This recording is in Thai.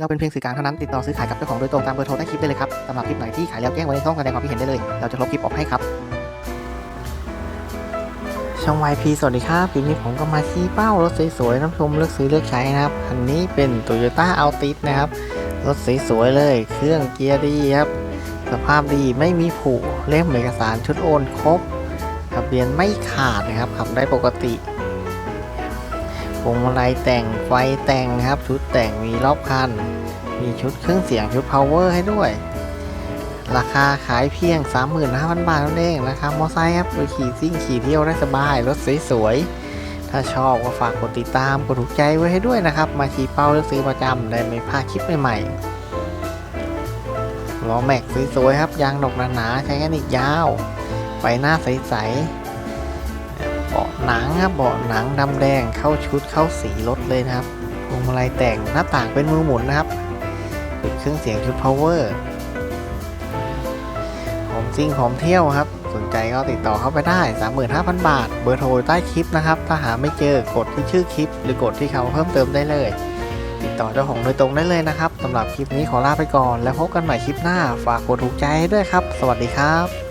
เราเป็นเพียงสื่อกลางเท่านั้นติดต่อซื้อขายกับเจ้าของโดยตรงตามเบอร์โทรใต้คลิปได้เลยครับสำหรับคลิปไหนที่ขายแล้วแจ้งไว้ในช่องแสดงความคิดเห็นได้เลย เราจะลบคลิปออกให้ครับ ช่อง YP สวัสดีครับคลิปนี้ผมก็มาชี้เป้ารถสวยๆน้ำชมเลือกซื้อเลือกใช้นะครับคันนี้เป็น Toyota Altis นะครับรถสวยๆเลย เครื่องเกียร์ดีครับสภาพดีไม่มีผุเล่มเอกสารชุดโอนครบทะเบียนไม่ขาดนะครับขับได้ปกติ พวงมาลัยแต่งไฟแต่งครับ ชุดแต่งมีรอบคัน มีชุดเครื่องเสียงชุด power ให้ด้วย ราคาขายเพียง 35,000 บาทเท่านั้นเองราคามอไซค์ครับไปขี่ซิ่งขี่เที่ยวได้สบาย รถสวยๆ ถ้าชอบก็ฝากกดติดตามกดถูกใจไว้ให้ด้วยนะครับ มาขี่เป้าเลือกซื้อประจำได้ไม่พลาดคลิปใหม่ๆล้อแม็กสวยๆครับยางดกหนาๆใช้กันอีกยาว ไฟหน้าใสๆาะหนังครับเบาะหนังดำแดงเข้าชุดเข้าสีรถเลยนะครับพวงมาลัยแต่งหน้าต่างเป็นมือหมุนนะครับติดเครื่องเสียงชุด power หอมซิ่งหอมเที่ยวครับ สนใจก็ติดต่อเข้าไปได้ 35,000 บาท เบอร์โทรใต้คลิปนะครับ ถ้าหาไม่เจอกดที่ชื่อคลิป หรือกดที่เขาเพิ่มเติมได้เลย ติดต่อเจ้าของโดยตรงได้เลยนะครับสำหรับคลิปนี้ขอลาไปก่อน แล้วพบกันใหม่คลิปหน้า ฝากกดถูกใจให้ด้วยครับ สวัสดีครับ